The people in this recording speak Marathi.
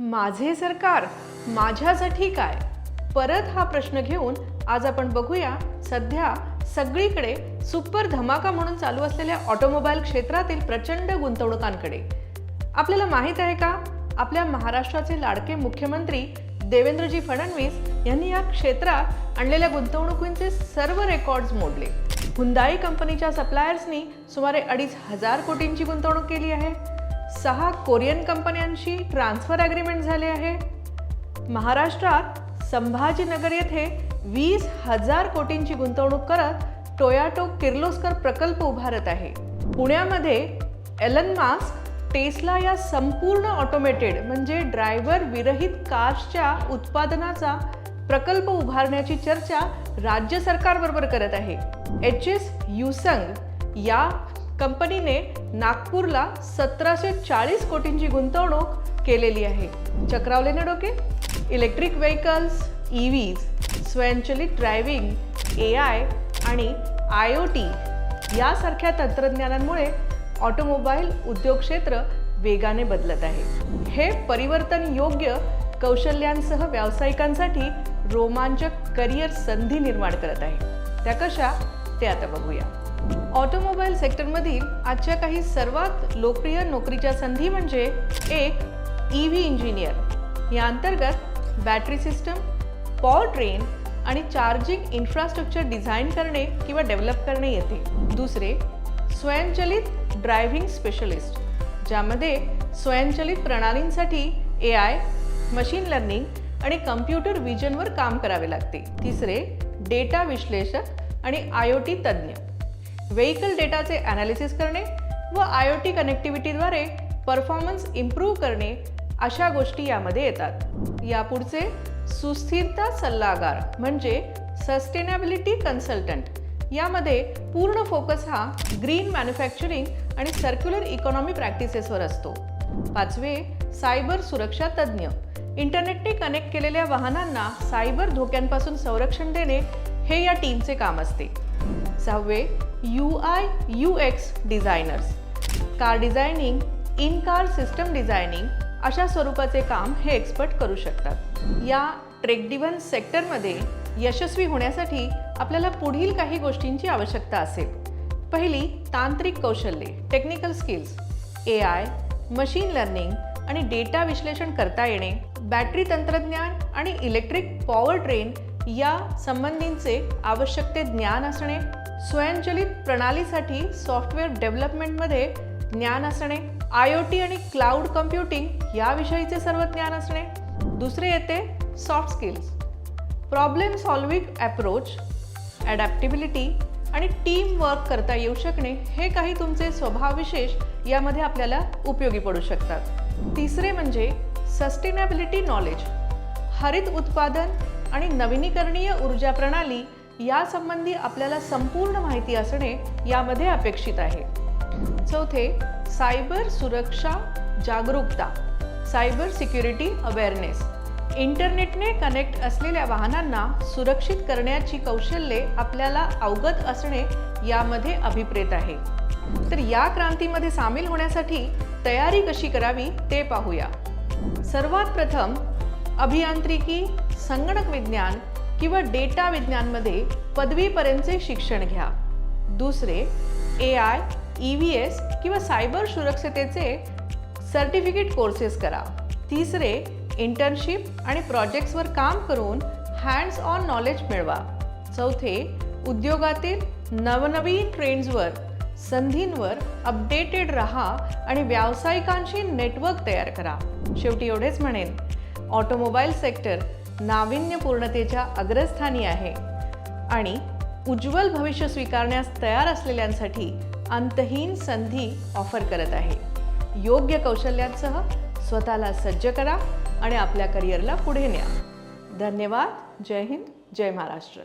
माझे सरकार माझ्यासाठी काय? परत हा प्रश्न घेऊन आज आपण बघूया सध्या सगळीकडे सुपर धमाका म्हणून चालू असलेल्या ऑटोमोबाईल क्षेत्रातील प्रचंड गुंतवणुकांकडे. आपल्याला माहीत आहे का? आपल्या महाराष्ट्राचे लाडके मुख्यमंत्री देवेंद्रजी फडणवीस यांनी या क्षेत्रात आणलेल्या गुंतवणुकींचे सर्व रेकॉर्ड्स मोडले. हुंदाई कंपनीच्या सप्लायर्सनी सुमारे अडीच हजार कोटींची गुंतवणूक केली आहे. सहा कोरियन कंपन्यांशी ट्रान्सफर ॲग्रीमेंट झाले आहे. महाराष्ट्रात संभाजीनगर येथे वीस हजार कोटींची गुंतवणूक करत टोयाटो किर्लोस्कर प्रकल्प उभारत आहे. पुण्यामध्ये एलन मास्क टेस्ला या संपूर्ण ऑटोमेटेड म्हणजे ड्रायव्हर विरहित कार्सच्या उत्पादनाचा प्रकल्प उभारण्याची चर्चा राज्य सरकारबरोबर करत आहे. एच एस युसंग या कंपनीने नागपूरला सतराशे चाळीस कोटींची गुंतवणूक केलेली आहे. चक्रावले ना डोके? इलेक्ट्रिक व्हेकल्स ई व्हीज स्वयंचलित ड्रायव्हिंग ए आय आणि आय ओ टी यासारख्या तंत्रज्ञानांमुळे ऑटोमोबाईल उद्योग क्षेत्र वेगाने बदलत आहे. हे परिवर्तन योग्य कौशल्यांसह व्यावसायिकांसाठी रोमांचक करिअर संधी निर्माण करत आहे. त्या कशा? ते आता बघूया. ऑटोमोबाईल सेक्टरमधील आजच्या काही सर्वात लोकप्रिय नोकरीच्या संधी म्हणजे एक ई व्ही इंजिनियर. या अंतर्गत बॅटरी सिस्टम पॉवर ट्रेन आणि चार्जिंग इन्फ्रास्ट्रक्चर डिझाईन करणे किंवा डेव्हलप करणे येते. दुसरे स्वयंचलित ड्रायव्हिंग स्पेशलिस्ट ज्यामध्ये स्वयंचलित प्रणालींसाठी ए आय मशीन लर्निंग आणि कम्प्युटर विजनवर काम करावे लागते. तिसरे डेटा विश्लेषक आणि आय ओ टी तज्ज्ञ व्हेकल डेटाचे ॲनालिसिस करणे व आय ओ टी कनेक्टिव्हिटीद्वारे परफॉर्मन्स इम्प्रूव्ह करणे अशा गोष्टी यामध्ये येतात. यापुढचे सुस्थिरता सल्लागार म्हणजे सस्टेनेबिलिटी कन्सल्टंट यामध्ये पूर्ण फोकस हा ग्रीन मॅन्युफॅक्चरिंग आणि सर्क्युलर इकॉनॉमी प्रॅक्टिसेसवर असतो. पाचवे सायबर सुरक्षा तज्ज्ञ. इंटरनेटने कनेक्ट केलेल्या वाहनांना सायबर धोक्यांपासून संरक्षण देणे हे या टीमचे काम असते. सहावे U I U X designers car designing in car system designing अशा स्वरूपाचे काम हे एक्सपर्ट करू शकतात. या ट्रेकडिव्हन सेक्टरमध्ये यशस्वी होण्यासाठी आपल्याला पुढील काही गोष्टींची आवश्यकता असेल. पहिली तांत्रिक कौशल्ये technical skills A I machine learning आणि डेटा विश्लेषण करता येणे बॅटरी तंत्रज्ञान आणि इलेक्ट्रिक पॉवर ट्रेन या संबंधींचे आवश्यक ते ज्ञान असणे स्वयंचलित प्रणालीसाठी सॉफ्टवेअर डेव्हलपमेंटमध्ये ज्ञान असणे आय ओ टी आणि क्लाउड कम्प्युटिंग याविषयीचे सर्व ज्ञान असणे. दुसरे येते soft skills. Problem solving approach adaptability आणि टीम वर्क करता येऊ शकणे हे काही तुमचे स्वभावविशेष यामध्ये आपल्याला उपयोगी पडू शकतात. तिसरे म्हणजे सस्टेनेबिलिटी नॉलेज. हरित उत्पादन आणि नवीनीकरणीय ऊर्जा प्रणाली यासंबंधी आपल्याला संपूर्ण माहिती असणे यामध्ये अपेक्षित आहे. चौथे सायबर सुरक्षा जागरूकता सायबर सिक्युरिटी अवेअरनेस. इंटरनेटने कनेक्ट असलेल्या वाहनांना सुरक्षित करण्याची कौशल्ये आपल्याला अवगत असणे यामध्ये अभिप्रेत आहे. तर या क्रांतीमध्ये सामील होण्यासाठी तयारी कशी करावी ते पाहूया. सर्वात प्रथम अभियांत्रिकी संगणक विज्ञान किंवा डेटा विज्ञानमध्ये पदवीपर्यंतचे शिक्षण घ्या. दुसरे A I E V S किंवा सायबर सुरक्षतेचे सर्टिफिकेट कोर्सेस करा. तिसरे इंटर्नशिप आणि प्रोजेक्ट्सवर काम करून हँड्स ऑन नॉलेज मिळवा. चौथे उद्योगातील नवनवीन ट्रेंड्सवर संधींवर अपडेटेड रहा आणि व्यावसायिकांशी नेटवर्क तयार करा. शेवटी एवढेच म्हणेन. ऑटोमोबाईल सेक्टर नाविन्यपूर्णतेच्या अग्रस्थानी आहे. आणि उज्ज्वल भविष्य स्वीकारण्यास तयार असलेल्यांसाठी अंतहीन संधी ऑफर करत आहे. योग्य कौशल्यांसह स्वतःला सज्ज करा आणि आपल्या करिअरला पुढे न्या. धन्यवाद. जय हिंद. जय महाराष्ट्र.